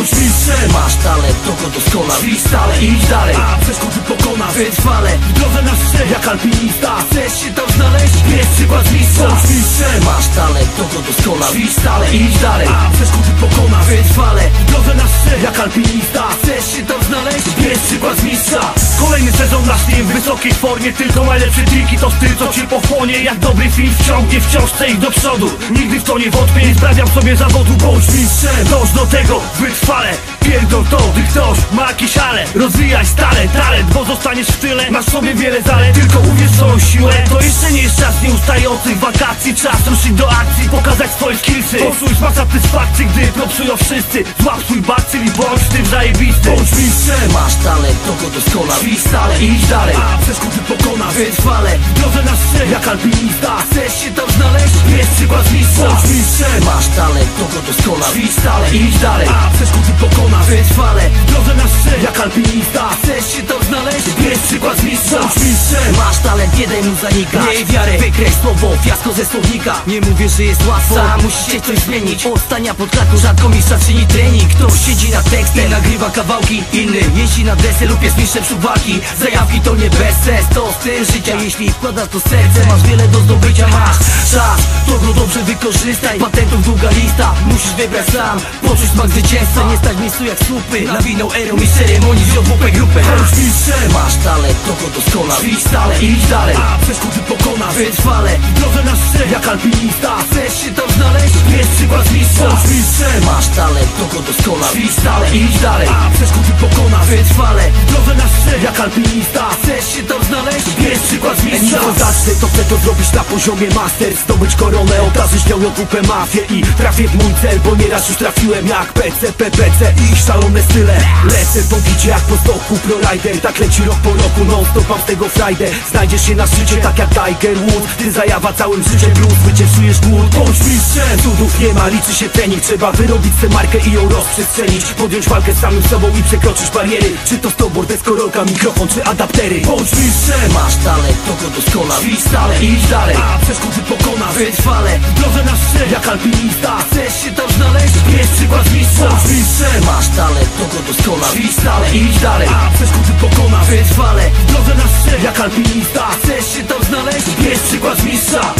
mistrzem Masz talent, to go doskonal. Idź stale, idź dalej. A przeszkody pokonasz Wytrwale, w drodze na szczyt Jak alpinista. Chcesz się tam znaleźć? Bierz przykład mistrza. Bądź mistrzem Masz talent, to go doskonal. Idź stale, idź dalej. A przeszkody pokonasz Wytrwale, w drodze w wysokiej formie Tylko najlepsze triki. To styl, co cię pochłonie Jak dobry film. Wciągnie, wciąż chcę iść do przodu. Nigdy w to nie wątpię, nie sprawiam sobie zawodu Bądź mistrzem, dąż do tego, wytrwale Pierdol to, gdy ktoś ma jakiś ale. Rozwijaj stale talent, bo zostaniesz w tyle. Masz sobie wiele zalet, tylko uwierz w swoją siłę. To jeszcze nie jest czas nieustających wakacji. Czas ruszyć do akcji, pokazać swoje skillsy. Poczuć ma satysfakcji, gdy propsują wszyscy. Złap swój bak, czyli bądź tym zajebisty. Bądź mistrzem, masz talent, to go doskonal. Stale, idź dalej, a przeszkody pokonasz. Wytrwale, w drodze na szczyt Jak alpinista, chcesz się tam znaleźć? Bierz przykład mistrza. Bądź mistrzem, go doskonal Idź stale, idź dalej, a przeszkody pokonasz Wytrwale, w drodze na szczyt Jak alpinista, chcesz się tam znaleźć? Bierz przykład z mistrzem, masz talent, nie daj mu zanikać. Miej wiarę, wykreś słowo, fiasko ze słownika. Nie mówię, że jest łatwo, sam musisz się coś zmienić. Ostania pod kartą, rzadko mistrza czyni trening. Ktoś siedzi na tekstem, nagrywa kawałki. Inny jeździ na desy lub jest mistrzem szuwaki Zajawki to nie bez sens, to styl życia. Jeśli wkładasz to serce, masz wiele do zdobycia. Masz czas, to go dobrze wykorzystaj. Patentów długa lista, musisz wybrać sam. Poczuć smak zwycięstwa, nie stać miejscu jak słupy. Nawinął erą i ceremonii z JWP grupę. Mistrzem, masz talent, to go doskonal Idź stale, idź dalej, a przeszkody pokonasz Wytrwale, drodze na szczyt Jak alpinista, chcesz się tam znaleźć? Bierz przykład mistrza. Mistrzem, masz talent, to go doskonal Idź stale, idź dalej, a przeszkody pokonasz Wytrwale, drodze na szczyt Jak alpinista, chcesz się tam znaleźć? Bierz przykład mistrza Zacznę, to chcę to zrobić na poziomie master Zdobyć koronę, obdarzyć nią JWP mafię I trafię w mój cel, bo nieraz już trafiłem jak PC, PPC i ich szalone style. Lecę po bicie jak po stoku, ProRider Tak leci rok po roku, non stop mam z tego frajdę. Znajdziesz się na szczycie tak jak Tiger Woods Ty zajawa całym życiem blues, wycieczujesz głód. Bądź mistrzem, cudów nie ma, liczy się trening Trzeba wyrobić tę markę i ją rozprzestrzenić. Podjąć walkę z samym sobą i przekroczyć bariery. Czy to snowboard, deskorolka, mikrofon czy adaptery? Bądź mistrzem, masz talent, to go doskonal Idź stale, idź dalej, a przeszkody pokonasz Wytrwale, w drodze na szczyt Jak alpinista, chcesz się tam znaleźć? Bierz przykład mistrza. Bądź mistrzem, masz talent, to go doskonal Idź stale, idź dalej, a przeszkody pokonasz Wytrwale, w drodze na szczyt Jak alpinista, chcesz się tam znaleźć? Bierz przykład mistrza